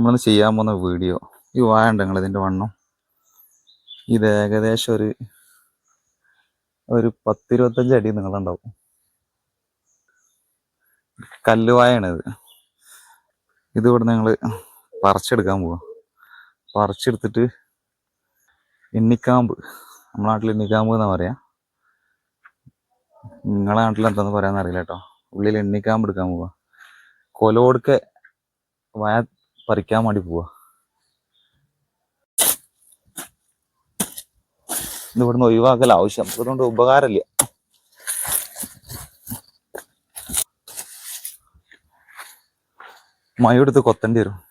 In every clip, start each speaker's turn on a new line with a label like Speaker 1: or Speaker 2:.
Speaker 1: നമ്മളൊന്ന് ചെയ്യാൻ പോകുന്ന വീഡിയോ ഈ വായ ഉണ്ട് നിങ്ങൾ ഇതിന്റെ വണ്ണം. ഇത് ഏകദേശം ഒരു ഒരു പത്തിരുപത്തഞ്ച് അടി നീളമുണ്ടാവും. കല്ല് ഇത് ഇത് നിങ്ങൾ പറിച്ചെടുക്കാൻ പോവാം. പറിച്ചെടുത്തിട്ട് എണ്ണിക്കാമ്പ് നമ്മുടെ നാട്ടിൽ എണ്ണിക്കാമ്പ് എന്നാ പറയാ? നിങ്ങളെ നാട്ടിൽ എന്താന്ന് പറയാന്ന് അറിയില്ല കേട്ടോ. ഉള്ളിൽ എണ്ണിക്കാമ്പ് എടുക്കാൻ പോവാ. കൊലോടുക്കെ വയ പറിക്കാൻ വേണ്ടി പോവാ. ഇവിടുന്ന് ഒഴിവാക്കൽ ആവശ്യം. അതുകൊണ്ട് ഉപകാരമില്ല. മയെടുത്ത് കൊത്തേണ്ടി വരും.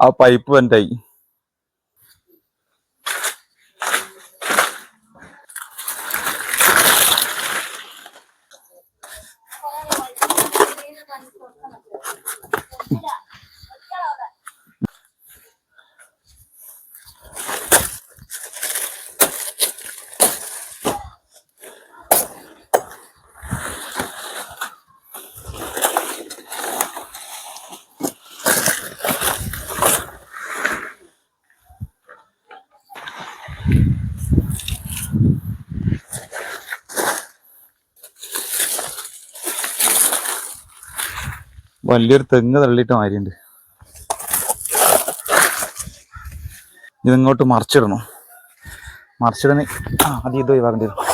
Speaker 1: ആ പൈപ്പ് വെന്റായി വലിയൊരു തെങ്ങ് തള്ളിയിട്ട് മാരിയുണ്ട്. ഇതിങ്ങോട്ട് മറിച്ചിടണം. മറിച്ചിടണേ. ആദ്യം ഇത് ഒഴിവാക്കേണ്ടി വരും.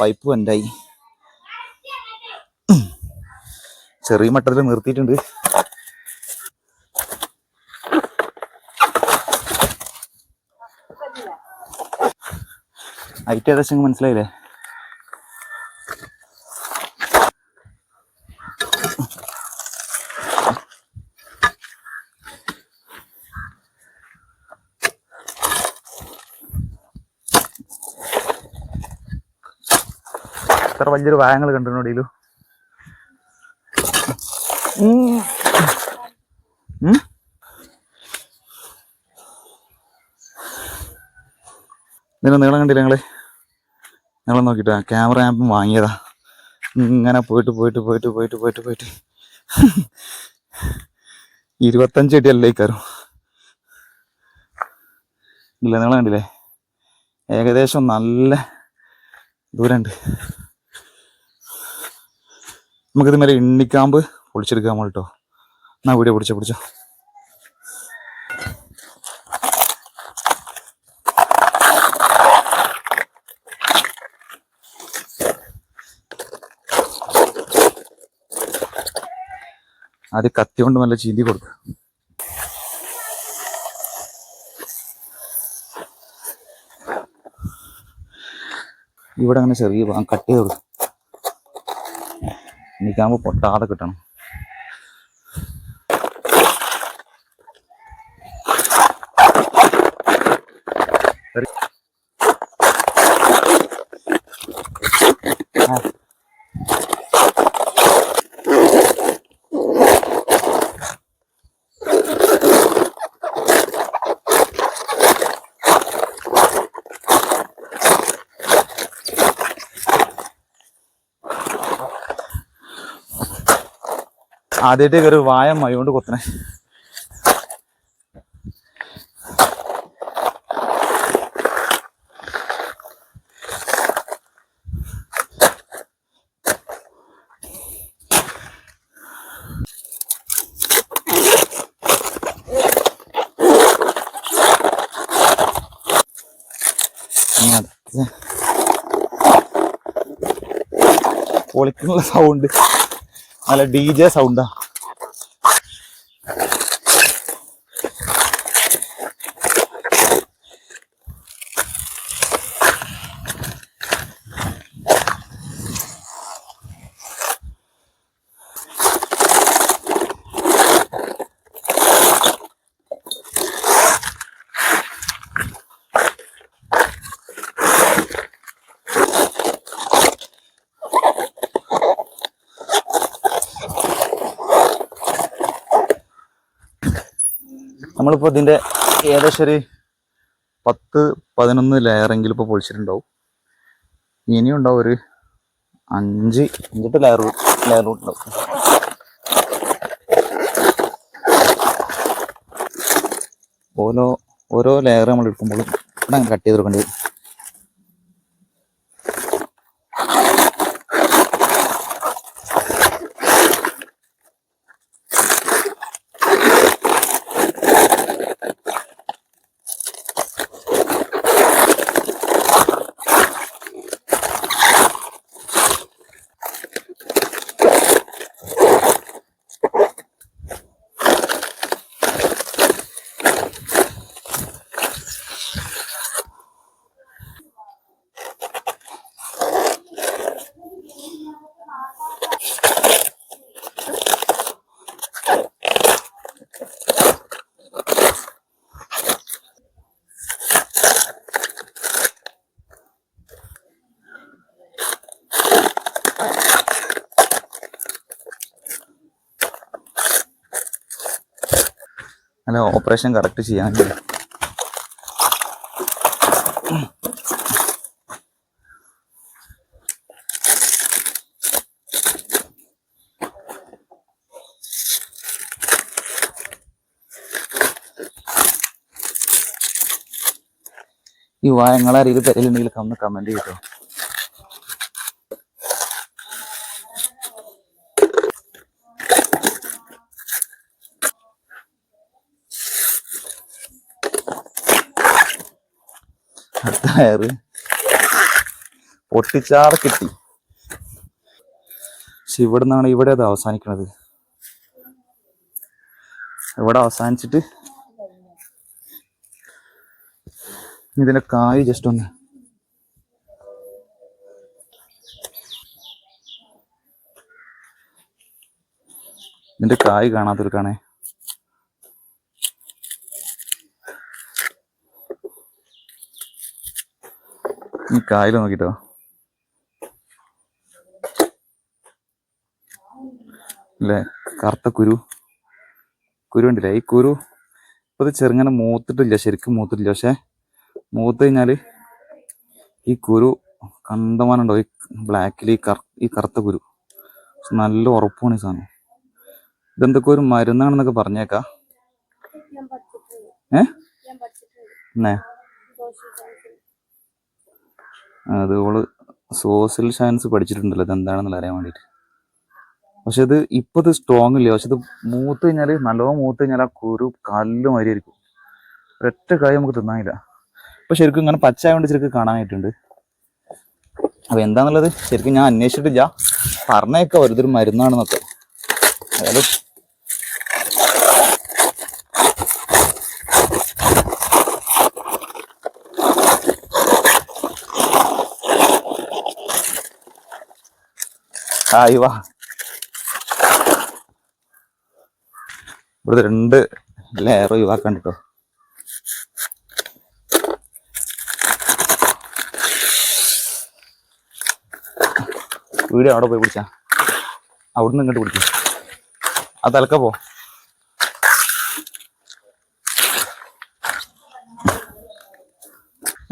Speaker 1: പൈപ്പ് വണ്ടായി ചെറിയ മട്ടത്തിൽ നിർത്തിയിട്ടുണ്ട്. ഹൈറ്റ് ഏകദേശം മനസ്സിലായില്ലേ? എത്ര വലിയൊരു വായങ്ങൾ കണ്ടിട്ടുണ്ടോ ഇതിന് നീളം കണ്ടില്ല ഞങ്ങൾ? ഞങ്ങൾ നോക്കിയിട്ട് ക്യാമറ ആപ്പ് വാങ്ങിയതാ. ഇങ്ങനെ പോയിട്ട് പോയിട്ട് പോയിട്ട് പോയിട്ട് പോയിട്ട് പോയിട്ട്. ഇരുപത്തഞ്ച് അടി അല്ലേ കയറും ഇല്ല നിങ്ങൾ കണ്ടില്ലേ? ഏകദേശം നല്ല ദൂരമുണ്ട് നമുക്കിത് മേലെ എണ്ണിക്കാമ്പ് പൊളിച്ചെടുക്കാൻ കേട്ടോ എന്നാ വീഡിയോ പിടിച്ചോ പിടിച്ചോ. ആദ്യം കത്തി കൊണ്ട് നല്ല ചീന്തി കൊടുക്കുക. ഇവിടെ അങ്ങനെ ചെറിയ കട്ട് ചെയ്ത് കൊടുക്കും എനിക്കാകുമ്പോൾ പൊട്ടാതെ കിട്ടണം. ആദ്യമായിട്ട് കയറി വായ മയോണ്ട് കൊത്തണേ. പൊളിക്കുന്നുള്ള സൗണ്ട് നല്ല ഡി ജെ സൗണ്ടാ നമ്മളിപ്പോൾ ഇതിന്റെ ഏകദേശം ഒരു പത്ത് പതിനൊന്ന് ലെയറെങ്കിലും ഇപ്പോൾ പൊളിച്ചിട്ടുണ്ടാവും. ഇനിയും ഉണ്ടാവും ഒരു അഞ്ച് അഞ്ചെട്ട് ലെയർ ലെയർ ഉണ്ടാവും. ഓരോ ഓരോ ലെയർ നമ്മൾ എടുക്കുമ്പോഴും ഇവിടെ കട്ട് ചെയ്ത് കൊടുക്കേണ്ടി വരും. അല്ല ഓപ്പറേഷൻ കറക്റ്റ് ചെയ്യാൻ ഈ വായങ്ങളെ അറിയിൽ പെരലുണ്ടെങ്കിൽ ഒന്ന് കമന്റ് ചെയ്തോ? കയറ് പൊട്ടിച്ചാറ് കിട്ടി. പക്ഷെ ഇവിടെ നിന്നാണ് ഇവിടെ അത് അവസാനിക്കണത്. ഇവിടെ അവസാനിച്ചിട്ട് ഇതിന്റെ കായ് ജസ്റ്റ് ഒന്ന് ഇതിന്റെ കായ് കാണാത്തൊരുക്കാണേ ഈ കായൽ നോക്കിട്ടോ. അല്ലേ കറുത്ത കുരു. കുരു ഉണ്ടല്ലേ ഈ കുരു ഇപ്പൊ ഇത് ചെറുങ്ങനെ മൂത്തിട്ടില്ല ശരിക്കും മൂത്തിട്ടില്ല. പക്ഷെ മൂത്ത് കഴിഞ്ഞാൽ ഈ കുരു കണ്ടമാനുണ്ടോ? ഈ ബ്ലാക്കിൽ ഈ കറ ഈ കറുത്ത കുരു. നല്ല ഉറപ്പാണ് ഈ സാധനം. ഇതെന്തൊക്കെ ഒരു മരുന്നാണെന്നൊക്കെ പറഞ്ഞേക്കാ. ഏ
Speaker 2: ഞാൻ പഠിച്ചിട്ടുണ്ട്
Speaker 1: എന്നേ
Speaker 2: സോഷ്യൽ സയൻസിൽ
Speaker 1: അത് ഓൾ സോഷ്യൽ സയൻസ് പഠിച്ചിട്ടുണ്ടല്ലോ അത് എന്താണെന്നുള്ള അറിയാൻ വേണ്ടിയിട്ട്. പക്ഷെ ഇത് ഇപ്പൊ ഇത് സ്ട്രോങ് ഇല്ല. പക്ഷെ ഇത് മൂത്ത് കഴിഞ്ഞാൽ നല്ലോണം മൂത്ത് കഴിഞ്ഞാൽ ആ കുരു കല്ല് ആയിരിക്കും. ഒരൊറ്റ കായ് നമുക്ക് തിന്നാനില്ല ഇപ്പം ശരിക്കും ഇങ്ങനെ പച്ചയായോണ്ട് ശരിക്കും കാണാനായിട്ടുണ്ട്. അപ്പൊ എന്താന്നുള്ളത് ശരിക്കും ഞാൻ അന്വേഷിച്ചിട്ടില്ല. പറഞ്ഞേക്കാം ഒരു മരുന്നാണെന്നൊക്കെ. അതായത് ആയി വാ. ഇവിടുത്തെ രണ്ട് ലെയർ ഒഴിവാക്കാൻ കേട്ടോ വീട് അവിടെ പോയി പിടിച്ചാ. അവിടുന്ന് ഇങ്ങോട്ട് പിടിക്കും. ആ തലക്ക പോ.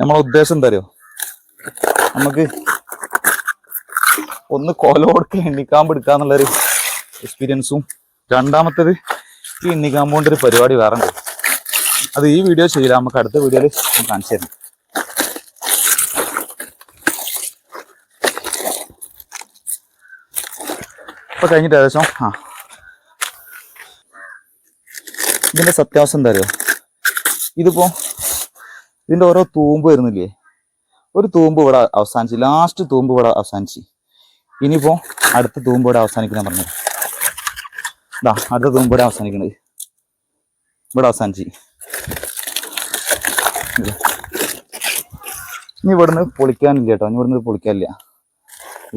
Speaker 1: നമ്മളെ ഉദ്ദേശം എന്താ അറിയോ? നമുക്ക് ഒന്ന് കൊലോടൊക്കെ എണ്ണിക്കാമ്പ് എടുക്കാന്നുള്ളൊരു എക്സ്പീരിയൻസും രണ്ടാമത്തേത് ഈ എണ്ണിക്കാമ്പ് കൊണ്ടൊരു പരിപാടി വേറെ ഉണ്ട് അത് ഈ വീഡിയോ ചെയ്യില്ല നമുക്ക് അടുത്ത വീഡിയോയിൽ കാണിച്ചു തരാം. ഇപ്പൊ കഴിഞ്ഞിട്ട് ഏകദേശം ആ. ഇതിന്റെ സത്യാവസ്ഥ എന്താ അറിയോ? ഇതിപ്പോ ഇതിന്റെ ഓരോ തൂമ്പ് വരുന്നില്ലേ? ഒരു തൂമ്പ് ഇവിടെ അവസാനിച്ച് ലാസ്റ്റ് തൂമ്പ് ഇവിടെ അവസാനിച്ച്. ഇനിയിപ്പോ അടുത്ത തൂമ്പോടെ ഇവിടെ അവസാനിക്കുന്ന പറഞ്ഞത് ഇതാ അടുത്ത തൂമ്പോടെ അവസാനിക്കുന്നത് ഇവിടെ അവസാനിച്ച്. ഇനി ഇവിടുന്ന് പൊളിക്കാനില്ല കേട്ടോ. ഇനി ഇവിടുന്ന് പൊളിക്കാനില്ല.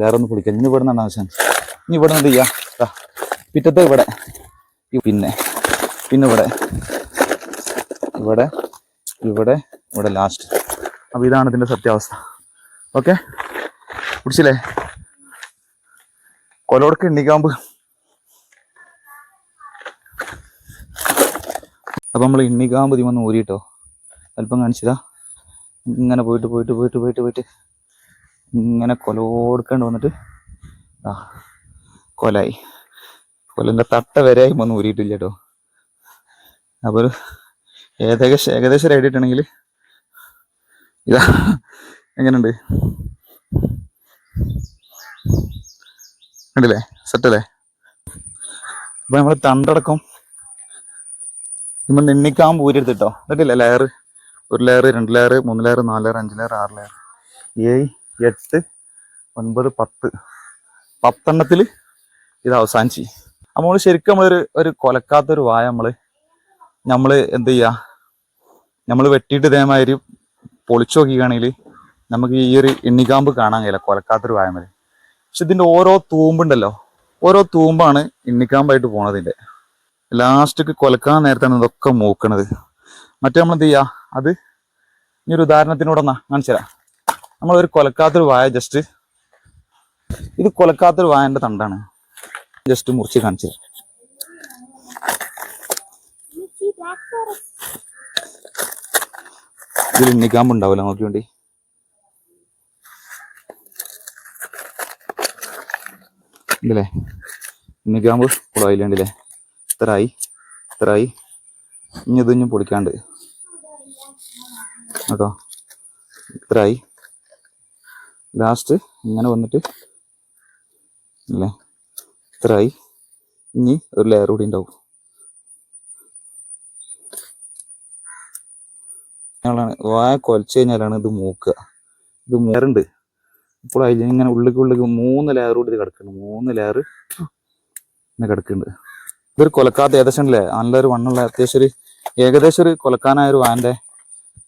Speaker 1: വേറെ ഒന്ന് പൊളിക്കാൻ ഇനി ഇവിടെ നിന്നാണ് അവസാനം. ഇനി ഇവിടുന്ന് എന്ത് ചെയ്യുക പിറ്റത്തെ ഇവിടെ. പിന്നെ പിന്നെ ഇവിടെ. ഇവിടെ ഇവിടെ ഇവിടെ ലാസ്റ്റ് അപ്പൊ ഇതാണ് ഇതിന്റെ സത്യാവസ്ഥ. ഓക്കെ പിടിച്ചില്ലേ? കൊലോടക്ക് എണ്ണിക്കാമ്പ്. അപ്പം നമ്മൾ ഇണ്ണിക്കാമ്പ് വന്ന് ഊരിട്ടോ? അല്പം കാണിച്ചതാ. ഇങ്ങനെ പോയിട്ട് പോയിട്ട് പോയിട്ട് പോയിട്ട് പോയിട്ട് ഇങ്ങനെ കൊല കൊടുക്കേണ്ടി വന്നിട്ട് ആ കൊലായി. കൊലന്റെ തട്ട വരെയായി വന്ന് ഊരിയിട്ടില്ല കേട്ടോ അപ്പോൾ ഒരു ഏകദേശം ഏകദേശം റെഡി ഇതാ. എങ്ങനെയുണ്ട്? കണ്ടില്ലേ? സെറ്റല്ലേ? അപ്പൊ നമ്മൾ തണ്ടടക്കം. നമ്മൾ നിന്നിക്കാൻ ഊരെടുത്തിട്ടോ ഇതൊക്കെ ലെയർ ഒരു ലെയർ രണ്ട് ലെയർ മൂന്ന് ലെയർ നാല് ലെയർ അഞ്ച് ലെയർ ആറ് ലെയർ ഏഴ് എട്ട് ഒൻപത് പത്ത്. പത്തെണ്ണത്തിൽ ഇത് അവസാനിച്ച്. നമ്മൾ ശരിക്കും നമ്മളൊരു ഒരു കൊലക്കാത്തൊരു വായ നമ്മൾ നമ്മൾ എന്ത് ചെയ്യാ? നമ്മൾ വെട്ടിയിട്ട് ഇതേമാതിരി പൊളിച്ചു നോക്കുകയാണെങ്കിൽ നമുക്ക് ഈ ഒരു എണ്ണിക്കാമ്പ് കാണാൻ കഴിയില്ല. കൊലക്കാത്തൊരു വായ മതി പക്ഷെ ഇതിന്റെ ഓരോ തൂമ്പുണ്ടല്ലോ. ഓരോ തൂമ്പാണ് ഇണ്ണിക്കാമ്പായിട്ട് പോണതിന്റെ ലാസ്റ്റ് കൊലക്കാൻ നേരത്താണ് ഇതൊക്കെ മൂക്കണത്. മറ്റേ നമ്മൾ എന്ത് ചെയ്യാ? അത് ഇനി ഒരു ഉദാഹരണത്തിനോടൊന്നാ കാണിച്ചു തരാം. നമ്മൾ ഒരു കൊലക്കാത്തൊരു വായ ജസ്റ്റ് ഇത് കൊലക്കാത്തൊരു വായന്റെ തണ്ടാണ്. ജസ്റ്റ് മുറിച്ച് കാണിച്ചു തരാം. ഇതിൽ എണ്ണിക്കാമ്പ് ഉണ്ടാവില്ല നോക്കി വേണ്ടി ഇല്ലേ എണ്ണിക്കാമ്പ് കുളമായില്ലേ ഇത്രയായി ഇത്രയായി. ഇനി ഇതൊന്നും പൊളിക്കാണ്ട്. കേട്ടോ? ഇത്രയായി. ലാസ്റ്റ് ഇങ്ങനെ വന്നിട്ട് അല്ലേ? ഇത്രയായി. ഇനി ഒരു ലെയർ കൂടി ഉണ്ടാവും. ഞങ്ങളാണ് വായ കൊലച്ചു കഴിഞ്ഞാലാണ് ഇത് മൂക്കുക. ഇത് മൂറുണ്ട് അതിൽ ഇങ്ങനെ ഉള്ളിക്ക് ഉള്ളിക്ക് മൂന്ന് ലെയർ കൂടി ഇത് കിടക്കുന്നുണ്ട്. മൂന്ന് ലെയർ ഇങ്ങനെ കിടക്കുന്നുണ്ട്. ഇതൊരു കൊലക്കാത്ത ഏകദേശം അല്ലേ നല്ലൊരു വണ്ണുള്ള അത്യാവശ്യം ഒരു ഏകദേശം ഒരു കൊലക്കാനായ ഒരു വാന്റെ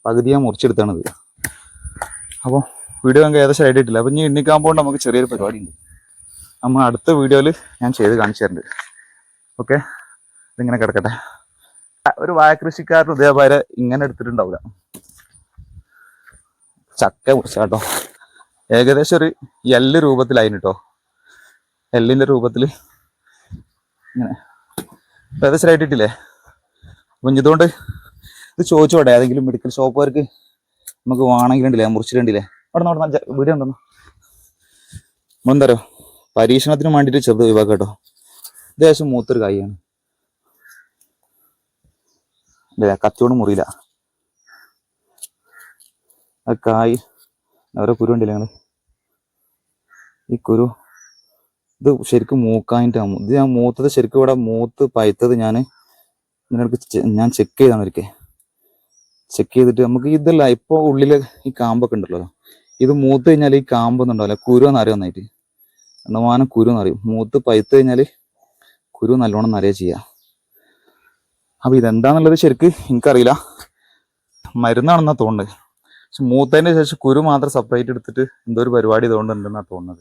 Speaker 1: പകുതി ഞാൻ മുറിച്ചെടുത്താണിത് അപ്പോൾ വീഡിയോ നമുക്ക് ഏകദേശം ആയിട്ടില്ല. അപ്പം ഇനി എണ്ണിക്കാൻ പോകുമ്പോൾ നമുക്ക് ചെറിയൊരു പരിപാടി ഉണ്ട് നമ്മൾ അടുത്ത വീഡിയോയിൽ ഞാൻ ചെയ്ത് കാണിച്ചു തരുന്നുണ്ട് ഓക്കെ ഇതിങ്ങനെ കിടക്കട്ടെ. ഒരു വായ കൃഷിക്കാരൻ ഇതേപോലെ ഇങ്ങനെ എടുത്തിട്ടുണ്ടാവില്ല. ചക്ക മുറിച്ചാട്ടോ ഏകദേശം ഒരു എല്ല് രൂപത്തിലായിന് കേട്ടോ എല്ലിന്റെ രൂപത്തിൽ ഇങ്ങനെ ആയിട്ടില്ലേ അപ്പം ഇതുകൊണ്ട് ഇത് ചോദിച്ചോട്ടെ ഏതെങ്കിലും മെഡിക്കൽ ഷോപ്പുകാർക്ക് നമുക്ക് വേണമെങ്കിലുണ്ടല്ലേ മുറിച്ചിട്ടുണ്ടല്ലേ അവിടെ നിന്ന് അവിടെ വീട് ഉണ്ടെന്ന്. എന്താരോ പരീക്ഷണത്തിന് വേണ്ടിയിട്ട് ചെറുത് ഒഴിവാക്കാം കേട്ടോ ദേശം മൂത്തൊരു കായാണ്. കച്ചോട് മുറിയില്ല. ആ കായ് അവരെ കുരു ഉണ്ടല്ലേ ഞങ്ങൾ ഈ കുരു. ഇത് ശരിക്കും മൂക്കായിട്ടാണ് ഇത് ഞാൻ മൂത്തത് ശരിക്കും ഇവിടെ മൂത്ത് പഴുത്തത് ഞാൻ ഇതിനിടയ്ക്ക് ഞാൻ ചെക്ക് ചെയ്താണ് ഒരിക്കൽ. ചെക്ക് ചെയ്തിട്ട് നമുക്ക് ഇതല്ല ഇപ്പോൾ ഉള്ളിൽ ഈ കാമ്പൊക്കെ ഉണ്ടല്ലോ. ഇത് മൂത്ത് കഴിഞ്ഞാൽ ഈ കാമ്പൊന്നും ഉണ്ടാവില്ല. കുരു എന്നറിയാം നന്നായിട്ട്? എണ്ണമാനം കുരു എന്നറിയും മൂത്ത് പഴുത്ത് കഴിഞ്ഞാൽ കുരു നല്ലോണം നിറയെ ചെയ്യാം. അപ്പൊ ഇതെന്താന്നുള്ളത് ശരിക്ക് എനിക്കറിയില്ല. മരുന്നാണെന്നാ തോന്നുന്നത്. പക്ഷെ മൂത്തതിന് ശേഷം കുരു മാത്രം സെപ്പറേറ്റ് എടുത്തിട്ട് എന്തോ ഒരു പരിപാടി ഇതുകൊണ്ട് ഉണ്ടെന്നാണ് തോന്നുന്നത്.